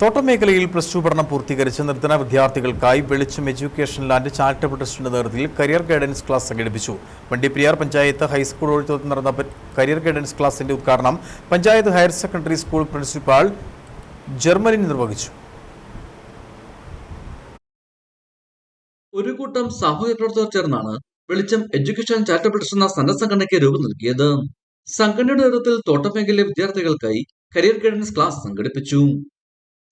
തോട്ടം മേഖലയിൽ plus two പഠനം പൂർത്തീകരിച്ച് നിർത്തന വിദ്യാർത്ഥികൾക്കായി വെളിച്ചം എഡ്യൂക്കേഷൻ ലാൻഡ് ചാരിറ്റബിൾ ട്രസ്റ്റിന്റെ നേതൃത്വത്തിൽ കരിയർ ഗൈഡൻസ് ക്ലാസ് സംഘടിപ്പിച്ചു. വണ്ടിപ്പെരിയാർ പഞ്ചായത്ത് ഹൈസ്കൂൾ ഓഡിറ്റോറിയത്തിൽ നടന്ന കരിയർ ഗൈഡൻസ് ക്ലാസിന്റെ ഉദ്ഘാടനം panchayat higher secondary school principal Germany നിർവഹിച്ചു. ഒരു കൂട്ടം സാമൂഹ്യ പ്രവർത്തകർ ചേർന്നാണ് വെളിച്ചം എഡ്യൂക്കേഷൻ ചാരിറ്റബിൾ ട്രസ്റ്റ് എന്ന സന്നദ്ധ സംഘടനയ്ക്ക് രൂപം നൽകിയത്. സംഘടനയുടെ നേതൃത്വത്തിൽ തോട്ടമേഖലയിലെ വിദ്യാർത്ഥികൾക്കായി കരിയർ ഗൈഡൻസ് ക്ലാസ് സംഘടിപ്പിച്ചു.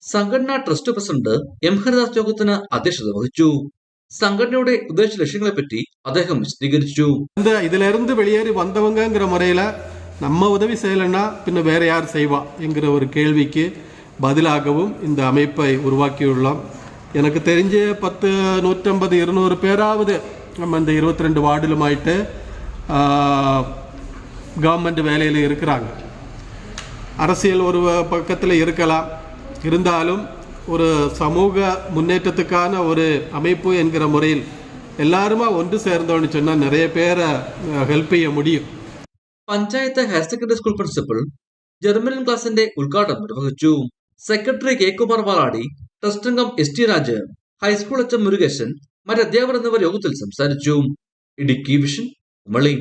സംഘടനാ ട്രസ്റ്റ് പ്രസിഡന്റ് എം ഹരിദാസ് യോഗത്തിന് അധ്യക്ഷത വഹിച്ചു സംഘടനയുടെ ഉദ്ദേശ ലക്ഷ്യങ്ങളെപ്പറ്റി അദ്ദേഹം വിശദീകരിച്ചു இந்த இதுல இருந்து வெளியேறி வந்தவங்கங்கிற முறையில நம்ம உதவி செய்யலைன்னா பின்ன வேற யார் செய்வா என்கிற ஒரு கேள்விக்கு பதிலாகவும் இந்த அமைப்பை உருவாக்கியுள்ளோம் எனக்கு தெரிஞ்ச பத்து நூற்றம்பது இருநூறு பேராவது நம்ம இந்த இருபத்தி ரெண்டு வார்டிலுமாயிட்டு கவர்மெண்ட் வேலையில் இருக்கிறாங்க அரசியல் ஒரு பக்கத்தில் இருக்கலாம் இருந்தாலும் ஒரு சமூக முன்னேற்றத்துக்கான ஒரு அமைப்பு என்கிற முறையில் எல்லாருமா ஒன்று சேர்ந்தோன்னு சொன்னால் நிறைய பேரை ஹெல்ப் செய்ய முடியும் panchayat higher secondary school principal German ക്ലാസിന്റെ ഉദ്ഘാടനം നിർവഹിച്ചു secretary K Kumar Valadi trust അംഗം S T Raj high school H M Murukesan മറ്റ് അധ്യാപകർ എന്നിവർ യോഗത്തിൽ സംസാരിച്ചു ഇടുക്കി വിഷൻ മളി